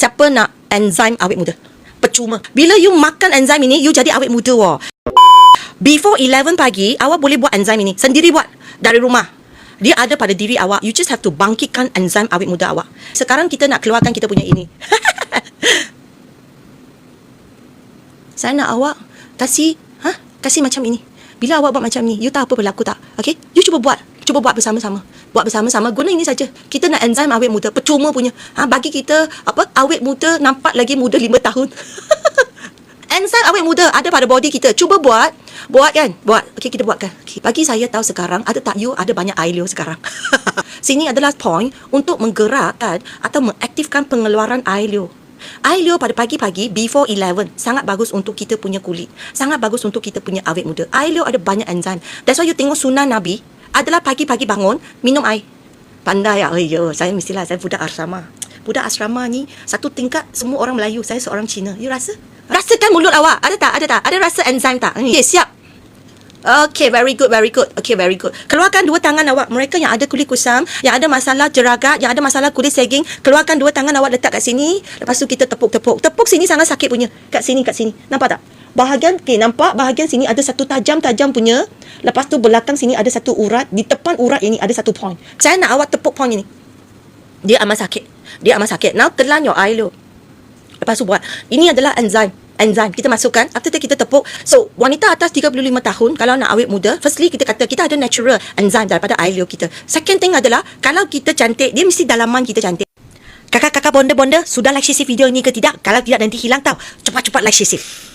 Siapa nak enzim awet muda? Percuma. Bila you makan enzim ini, you jadi awet muda wah. Before 11 pagi, awak boleh buat enzim ini. Sendiri buat. Dari rumah. Dia ada pada diri awak. You just have to bangkitkan enzim awet muda awak. Sekarang kita nak keluarkan kita punya ini. Saya nak awak kasih, ha? Kasih macam ini. Bila awak buat macam ni, you tahu apa berlaku tak? Okay? You cuba buat. Cuba buat bersama-sama. Buat bersama-sama. Guna ini saja. Kita nak enzim awet muda. Percuma punya. Ha? Bagi kita, apa, awet muda nampak lagi muda 5 tahun. enzim awet muda ada pada body kita. Cuba buat. Buat kan? Buat. Okey, kita buatkan. Okay. Bagi saya tahu sekarang, ada tak you ada banyak air liur sekarang. Sini adalah point untuk menggerakkan atau mengaktifkan pengeluaran. Air liur pada pagi-pagi before 11 sangat bagus untuk kita punya kulit. Sangat bagus untuk kita punya awet muda. Air liur ada banyak enzim. That's why you tengok sunnah Nabi adalah pagi-pagi bangun minum air. Pandai ya. Oh, yo, saya mestilah saya budak asrama. Budak asrama ni satu tingkat semua orang Melayu. Saya seorang Cina. You rasa? Rasakan mulut awak. Ada tak? Ada tak? Ada rasa enzim tak? Okay, siap. Okay, very good, very good. Okay, very good. Keluarkan dua tangan awak. Mereka yang ada kulit kusam, yang ada masalah jeragat, yang ada masalah kulit seging, keluarkan dua tangan awak letak kat sini. Lepas tu kita tepuk-tepuk. Tepuk sini sangat sakit punya. Kat sini, kat sini. Nampak tak? Bahagian, okay, nampak? Bahagian sini ada satu tajam-tajam punya. Lepas tu belakang sini ada satu urat. Di depan urat ini ada satu point. Saya nak awak tepuk point ini. Dia amat sakit. Dia amat sakit. Now, telan your eye look. Lepas tu buat. Ini adalah enzim. Enzim kita masukkan after that kita tepuk. So wanita atas 35 tahun kalau nak awet muda firstly kita kata kita ada natural enzim daripada air liur kita. Second thing adalah kalau kita cantik dia mesti dalaman kita cantik. Kakak-kakak bonda-bonda sudah like share video ini ke tidak? Kalau tidak nanti hilang tau. Cepat-cepat like share